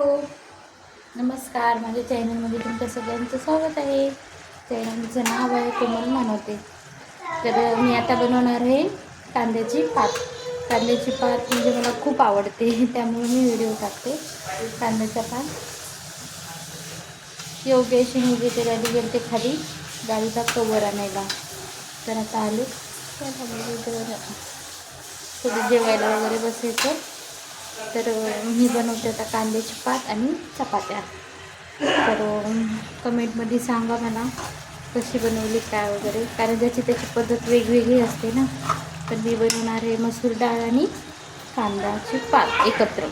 हो नमस्कार माझ्या चॅनलमध्ये तुमच्या सगळ्यांचं स्वागत आहे. चॅनलचं नाव आहे कोमल मानवते. तर मी आता बनवणार आहे कांद्याची पात. कांद्याची पात म्हणजे मला खूप आवडते त्यामुळे मी व्हिडिओ टाकते. कांद्याचा पात. योग्य अशी मी जिथे गाडी गेलते ते खाली गाडीचा कवर आणायला. तर आता आले. थोडं जेवायला वगैरे बसायचं. तर मी बनवते आता कांद्याची पात आणि चपात्या. तर कमेंटमध्ये सांगा मला कशी बनवली काय वगैरे. कारण ज्याची त्याची पद्धत वेगवेगळी असते ना. तर मी बनवणार आहे मसूर डाळ आणि कांद्याची पात एकत्र.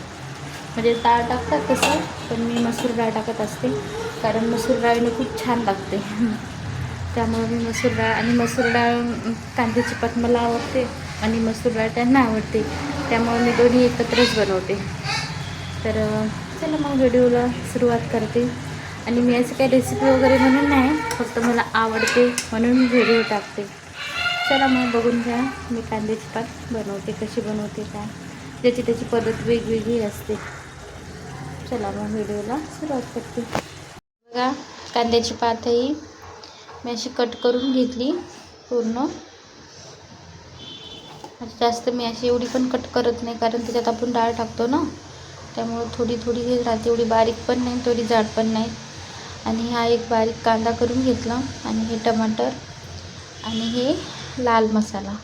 म्हणजे डाळ टाकतात तसं पण मी मसूर डाळ टाकत असते. कारण मसूर डाळीने खूप छान लागते. त्यामुळे मी मसूर डाळ आणि मसूर डाळ कांद्याची पात मला आवडते आणि मसूर डाळ त्यांना आवडते. त्यामुळे मी दोन्ही एकत्रच बनवते. तर चला मग व्हिडिओला सुरुवात करते. आणि मी असं काही रेसिपी वगैरे म्हणून नाही फक्त मला आवडते म्हणून व्हिडिओ टाकते. चला मग बघून घ्या मी कांद्याची पात बनवते कशी बनवते काय. ज्याची त्याची पद्धत वेगवेगळी असते. चला मग व्हिडिओला सुरुवात करते. बघा कांद्याची पातही मी अशी कट करून घेतली पूर्ण. जास्त मी अशी एवढी पण कट करत नाही कारण त्याच्यात आपण डाळ टाकतो ना. त्यामुळं थोडी थोडी हे राहते एवढी बारीक पण नाही थोडी जाड पण नाही. आणि हा एक बारीक कांदा करून घेतला आणि हे टमाटर आणि हे लाल मसाला.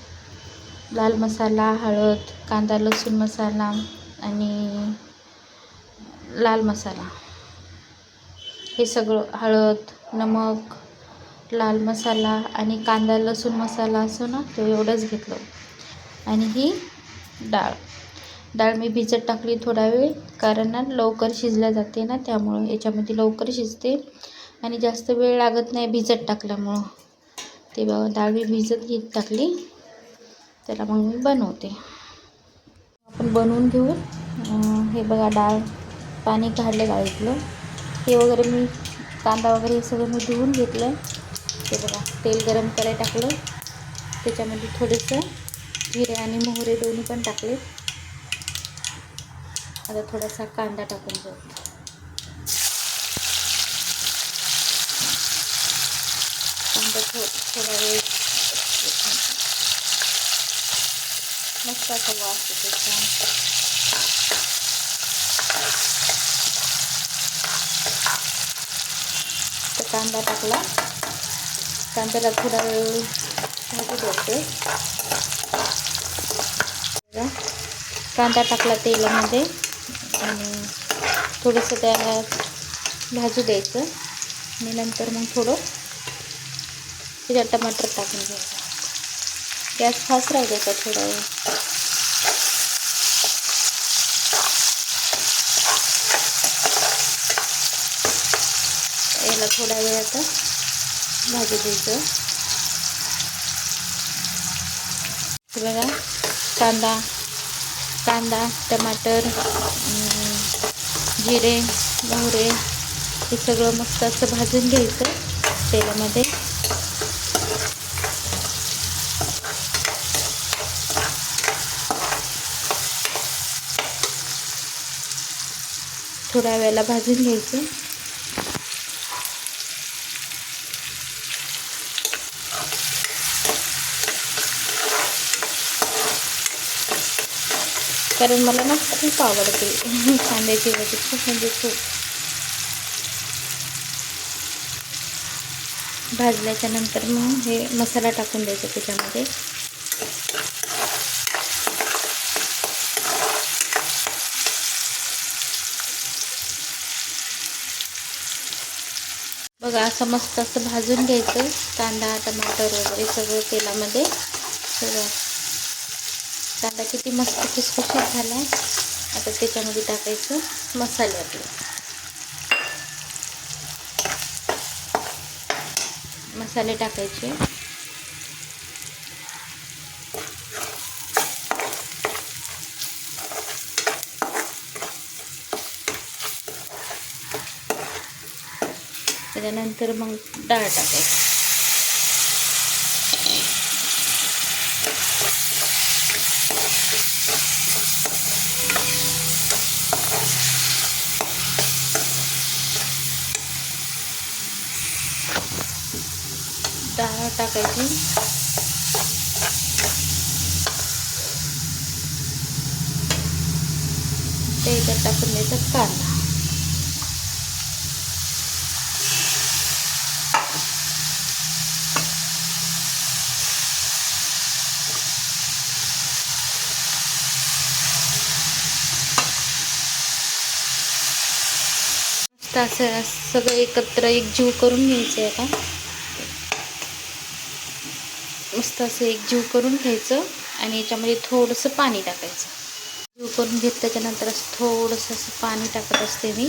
लाल मसाला हळद कांदा लसूण मसाला आणि लाल मसाला. हे सगळं हळद नमक लाल मसाला आणि कांदा लसूण मसाला असो ना तो एवढंच घेतलं. आणि ही डाळ. डाळ मी भिजत टाकली थोडा वेळ कारण ना लवकर शिजल्या जाते ना त्यामुळं याच्यामध्ये लवकर शिजते. आणि जास्त वेळ लागत नाही भिजत टाकल्यामुळं. ते बघा डाळ मी भिजत घेत टाकली. त्याला मग मी बनवते. आपण बनवून घेऊ. हे बघा डाळ पाणी काढलं डाळीतलं. हे वगैरे मी कांदा वगैरे हे सगळं मी धुवून घेतलं. ते बघा तेल गरम करायला टाकलं. त्याच्यामध्ये थोडंसं जिरे आणि मोहरे दोन्ही पण टाकले. आता थोडासा कांदा टाकून घेऊ. कांदा थो थोडा वेळ मस्त असा वास येतो छान. तर कांदा टाकला. कांद्याला थोडा वेळ भाजू द्यायचं कांदा टाकला तेलामध्ये आणि थोडंसं त्याला भाजू द्यायचं. आणि नंतर मग थोडं त्याच्यात टमाटर टाकून घ्यायचं. गॅस फास्ट राहू द्यायचा थोडा वेळ. याला थोडा वेळ आता भाजू द्यायचं. बघा कांदा कांदा टमाटर जिरे मोहरे हे सगळं मस्त असं भाजून घ्यायचं तेलामध्ये. थोड्या वेळेला भाजून घ्यायचं. कारण मला ना खूप आवडते कांद्याची भाजी खूप म्हणजे खूप. भाजल्याच्या नंतर मग हे मसाला टाकून द्यायचा त्याच्यामध्ये. बघा असं मस्त असं भाजून घ्यायचं. कांदा टमाटर वगैरे सगळं तेलामध्ये. सगळं कांदा किती मस्त खुसखुशीत झाला आहे आता त्याच्यामध्ये टाकायचं मसाले आपले. मसाले टाकायचे. त्याच्यानंतर मग डाळ टाकायची. टाकायची. त्याच्यात टाकून द्यायचा कांदा. असं सगळं एकत्र एकजीव करून घ्यायचं आहे का मस्त असं एक जीव करून घ्यायचं आणि याच्यामध्ये थोडंसं पाणी टाकायचं. जीव करून घेत त्याच्यानंतर असं थोडंसं असं पाणी टाकत असते मी.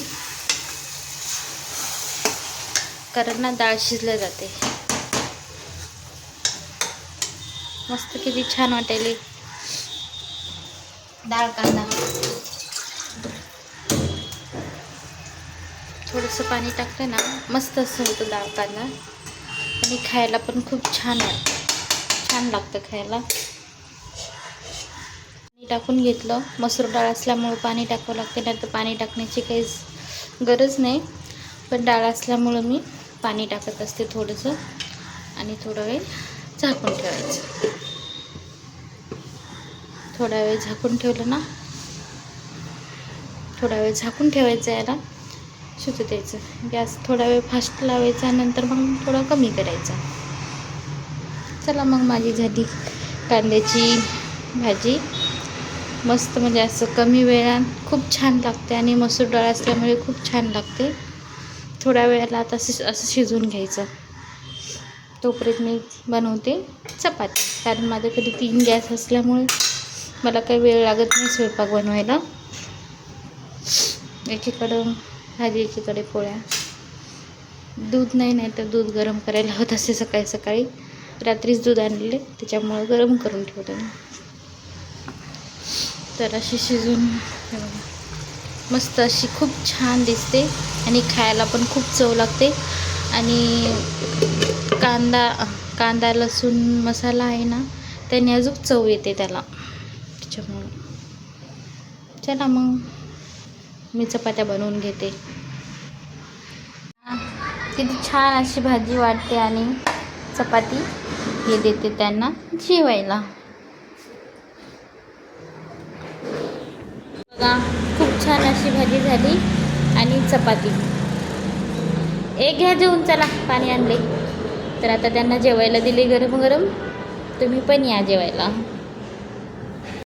कारण ना डाळ शिजल्या जाते. मस्त किती छान वाटायली. डाळ कांदा. थोडंसं पाणी टाकलं ना मस्त असं होतं डाळ कांदा. आणि खायला पण खूप छान वाटतं. छान लागतं खायला. पाणी टाकून घेतलं. मसूर डाळ असल्यामुळं पाणी टाकावं लागते नाही तर पाणी टाकण्याची काहीच गरज नाही. पण डाळ असल्यामुळं मी पाणी टाकत असते थोडंसं आणि थोडा वेळ झाकून ठेवायचं. थोडा वेळ झाकून ठेवलं ना? थोडा वेळ झाकून ठेवायचं याला. शिजू द्यायचं. गॅस थोडा वेळ फास्ट लावायचा नंतर मग थोडा कमी करायचा. चला मग माझी झाली कांद्याची भाजी. मस्त म्हणजे असं कमी वेळात खूप छान लागते आणि मसूर डाळ असल्यामुळे खूप छान लागते. थोड्या वेळाला आता असं असं शिजवून घ्यायचं. तोपर्यंत मी बनवते चपाती. कारण माझ्याकडे तीन गॅस असल्यामुळे मला काही वेळ लागत नाही स्वयंपाक बनवायला. एकीकडं भाजी एकीकडे पोळ्या. दूध नाही नाही तर दूध गरम करायला होत असे सकाळी सकाळी. रात्रीच दूध आणलेले त्याच्यामुळं गरम करून ठेवतो तर अशी शिजून मस्त अशी खूप छान दिसते आणि खायला पण खूप चव लागते. आणि कांदा कांदा लसूण मसाला आहे ना त्याने अजून चव येते त्याला. त्याच्यामुळं. चला मग. मी चपात्या बनवून घेते. किती छान अशी भाजी वाटते आणि चपाती हे देते त्यांना जेवायला. बघा खूप छान अशी भाजी झाली आणि चपाती. एक घ्या जेवून चला पाणी आणले. तर आता त्यांना जेवायला दिले गरम गरम तुम्ही पण या जेवायला.